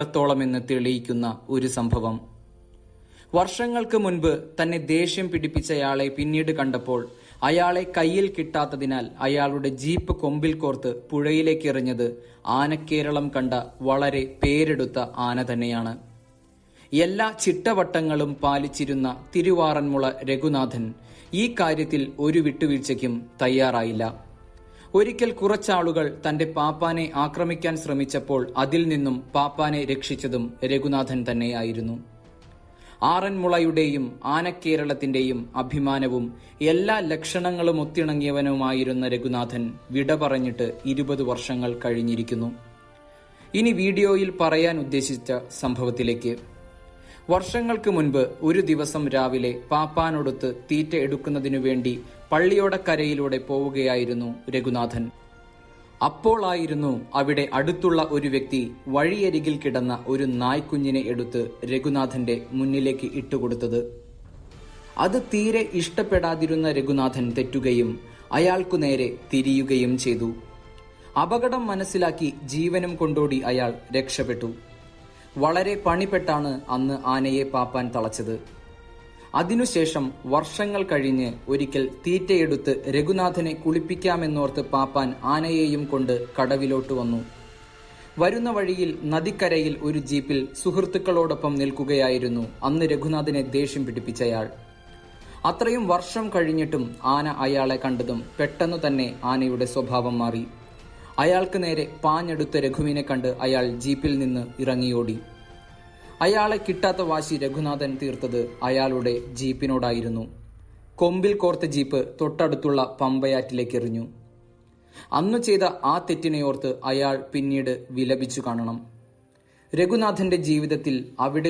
ത്തോളമെന്ന് തെളിയിക്കുന്ന ഒരു സംഭവം. വർഷങ്ങൾക്ക് മുൻപ് തന്നെ ദേഷ്യം പിടിപ്പിച്ചയാളെ പിന്നീട് കണ്ടപ്പോൾ അയാളെ കയ്യിൽ കിട്ടാത്തതിനാൽ അയാളുടെ ജീപ്പ് കൊമ്പിൽ കോർത്ത് പുഴയിലേക്ക് എറിഞ്ഞത് ആനക്കേരളം കണ്ട വളരെ പേരെടുത്ത ആന തന്നെയാണ്. എല്ലാ ചിട്ടവട്ടങ്ങളും പാലിച്ചിരുന്ന തിരുവാറന്മുള രഘുനാഥൻ ഈ കാര്യത്തിൽ ഒരു വിട്ടുവീഴ്ചയ്ക്കും തയ്യാറായില്ല. ഒരിക്കൽ കുറച്ചാളുകൾ തന്റെ പാപ്പാനെ ആക്രമിക്കാൻ ശ്രമിച്ചപ്പോൾ അതിൽ നിന്നും പാപ്പാനെ രക്ഷിച്ചതും രഘുനാഥൻ തന്നെയായിരുന്നു. ആറന്മുളയുടെയും ആനക്കേരളത്തിന്റെയും അഭിമാനവും എല്ലാ ലക്ഷണങ്ങളും ഒത്തിണങ്ങിയവനുമായിരുന്ന രഘുനാഥൻ വിട പറഞ്ഞിട്ട് ഇരുപത് വർഷങ്ങൾ കഴിഞ്ഞിരിക്കുന്നു. ഇനി വീഡിയോയിൽ പറയാൻ ഉദ്ദേശിച്ച സംഭവത്തിലേക്ക് വർഷങ്ങൾക്ക് മുൻപ് ഒരു ദിവസം രാവിലെ പാപ്പാനൊടുത്ത് തീറ്റ എടുക്കുന്നതിനു വേണ്ടി പള്ളിയോടക്കരയിലൂടെ പോവുകയായിരുന്നു രഘുനാഥൻ. അപ്പോളായിരുന്നു അവിടെ അടുത്തുള്ള ഒരു വ്യക്തി വഴിയരികിൽ കിടന്ന ഒരു നായ്ക്കുഞ്ഞിനെ എടുത്ത് രഘുനാഥന്റെ മുന്നിലേക്ക് ഇട്ടുകൊടുത്തത്. അത് തീരെ ഇഷ്ടപ്പെടാതിരുന്ന രഘുനാഥൻ തെറ്റുകയും അയാൾക്കു നേരെ തിരിയുകയും ചെയ്തു. അപകടം മനസ്സിലാക്കി ജീവനും കൊണ്ടോടി അയാൾ രക്ഷപ്പെട്ടു. വളരെ പണിപ്പെട്ടാണ് അന്ന് ആനയെ പാപ്പാൻ തളച്ചത്. അതിനുശേഷം വർഷങ്ങൾ കഴിഞ്ഞ് ഒരിക്കൽ തീറ്റയെടുത്ത് രഘുനാഥനെ കുളിപ്പിക്കാമെന്നോർത്ത് പാപ്പാൻ ആനയെയും കൊണ്ട് കടവിലോട്ട് വന്നു. വരുന്ന വഴിയിൽ നദിക്കരയിൽ ഒരു ജീപ്പിൽ സുഹൃത്തുക്കളോടൊപ്പം നിൽക്കുകയായിരുന്നു അന്ന് രഘുനാഥനെ ദേഷ്യം പിടിപ്പിച്ചയാൾ. അത്രയും വർഷം കഴിഞ്ഞിട്ടും ആന അയാളെ കണ്ടതും പെട്ടെന്ന് തന്നെ ആനയുടെ സ്വഭാവം മാറി. അയാൾക്ക് നേരെ പാഞ്ഞെടുത്ത രഘുവിനെ കണ്ട് അയാൾ ജീപ്പിൽ നിന്ന് ഇറങ്ങിയോടി. അയാളെ കിട്ടാത്ത വാശി രഘുനാഥൻ തീർത്തത് അയാളുടെ ജീപ്പിനോടായിരുന്നു. കൊമ്പിൽ കോർത്ത ജീപ്പ് തൊട്ടടുത്തുള്ള പമ്പയാറ്റിലേക്ക് എറിഞ്ഞു അന്നു ചെയ്ത ആ തെറ്റിനെയോർത്ത് അയാൾ പിന്നീട് വിലപിച്ചു കാണണം. രഘുനാഥന്റെ ജീവിതത്തിൽ അവിടെ